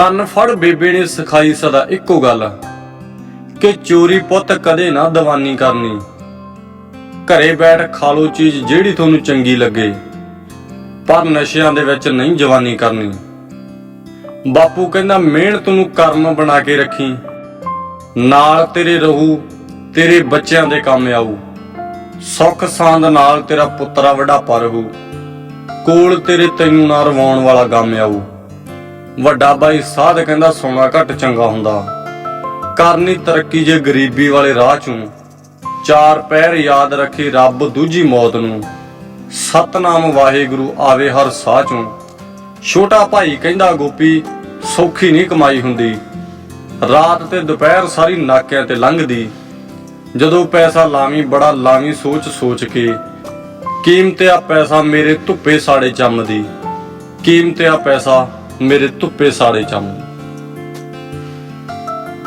ਕੰਨ ਫੜ ਬੇਬੇ ਨੇ ਸਿਖਾਈ ਸਦਾ ਇੱਕੋ ਗੱਲ, ਕਿ ਚੋਰੀ ਪੁੱਤ ਕਦੇ ਨਾ ਦੀਵਾਨੀ ਕਰਨੀ। ਘਰੇ ਬੈਠ ਖਾ ਲੋ ਚੀਜ਼ ਜਿਹੜੀ ਤੁਹਾਨੂੰ ਚੰਗੀ ਲੱਗੇ, ਪਰ ਨਸ਼ਿਆਂ ਦੇ ਵਿੱਚ ਨਹੀਂ ਜਵਾਨੀ ਕਰਨੀ। ਬਾਪੂ ਕਹਿੰਦਾ ਮਿਹਨਤ ਨੂੰ ਕਰਮ ਬਣਾ ਕੇ ਰੱਖੀ, ਨਾਲ ਤੇਰੇ ਰਹੂ, ਤੇਰੇ ਬੱਚਿਆਂ ਦੇ ਕੰਮ ਆਊ। ਸੁੱਖ ਸਾਂਦ ਨਾਲ ਤੇਰਾ ਪੁੱਤਰਾ ਵਡਾਪਾ ਰਹੂ ਕੋਲ ਤੇਰੇ ਤੈਨੂੰ ਨਾ ਰਵਾਉਣ ਵਾਲਾ ਗਮ ਆਊ। ਵੱਡਾ ਬਾਈ ਸਾਧ ਕਹਿੰਦਾ ਸੋਨਾ ਘੱਟ ਚੰਗਾ ਹੁੰਦਾ। ਕਰਨੀ ਤਰੱਕੀ ਜੇ ਗਰੀਬੀ ਵਾਲੇ ਰਾਹ ਚੋਂ। ਚਾਰ ਪੈਰ ਯਾਦ ਰੱਖੀ ਰੱਬ ਦੂਜੀ ਮੌਤ ਨੂੰ। ਸਤਨਾਮ ਵਾਹਿਗੁਰੂ ਆਵੇ ਹਰ ਸਾਹ ਚੋਂ। ਛੋਟਾ ਭਾਈ ਕਹਿੰਦਾ, ਗੋਪੀ, ਸੌਖੀ ਨਹੀਂ ਕਮਾਈ ਹੁੰਦੀ। ਰਾਤ ਤੇ ਦੁਪਹਿਰ ਸਾਰੀ ਨਾਕਿਆਂ ਤੇ ਲੰਘਦੀ। ਜਦੋਂ ਪੈਸਾ ਲਾਵੀਂ, ਬੜਾ ਲਾਵੀ ਸੋਚ ਸੋਚ ਕੇ। ਕੀਮਤ ਆ ਪੈਸਾ ਮੇਰੇ ਧੁੱਪੇ ਸਾੜੇ ਚੰਮਦੀ। ਕੀਮਤ ਆ ਪੈਸਾ ਮੇਰੇ ਧੁੱਪੇ ਸਾੜੇ ਚੰਮਦੀ